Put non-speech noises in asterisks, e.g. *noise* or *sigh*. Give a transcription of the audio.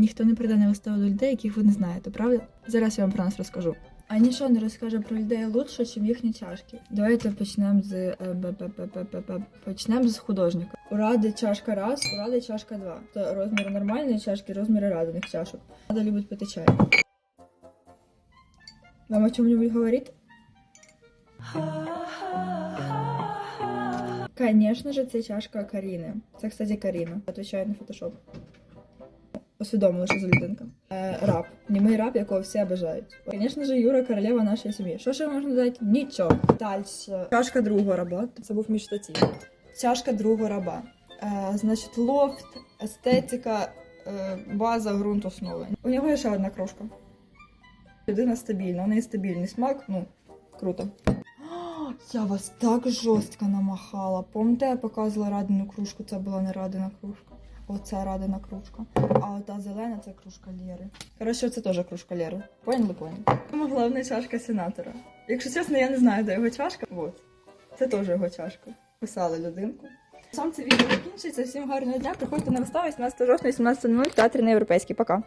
Ніхто не прийде на виставу до людей, яких ви не знаєте, правда? Зараз я вам про нас розкажу. А ніщо не розкаже про людей лучше, ніж їхні чашки. Давайте почнемо з е, почнемо з художника. У ради чашка раз, у ради чашка два. То розміри нормальної чашки, розміри радиних чашок. Рада любить пити чай. Вам о чому-нибудь говорити? Конечно же, це чашка Каріни. Це, кстати, Каріна. Отвечаю на фотошоп. Усвідомили, що за людинка. Е, раб. Німий раб, якого всі обожають. Звісно ж, Юра королева нашої сім'ї. Що ще можна додати? Нічого. Далі. Чашка другого раба. Це був мій штатів. Чашка другого раба. Е, значить, лофт, естетика, е, база, ґрунт, основи. У нього є ще одна крошка. Людина стабільна, у неї стабільний смак, ну, круто. *gasps* Я вас так жорстко намахала. Помните, я показувала радину кружку, це була не радина кружка. Оце радина кружка. А ота зелена це кружка Лєри. Коротше, це теж кружка Лєри. Поняли, поняли? Тому головна чашка сенатора. Якщо чесно, я не знаю, де його чашка. От. Це теж його чашка. Писали людинку. Сам це відео закінчиться. Всім гарного дня. Приходьте на виставу 18 жовтня, 18.00 в театрі на європейський. Пока.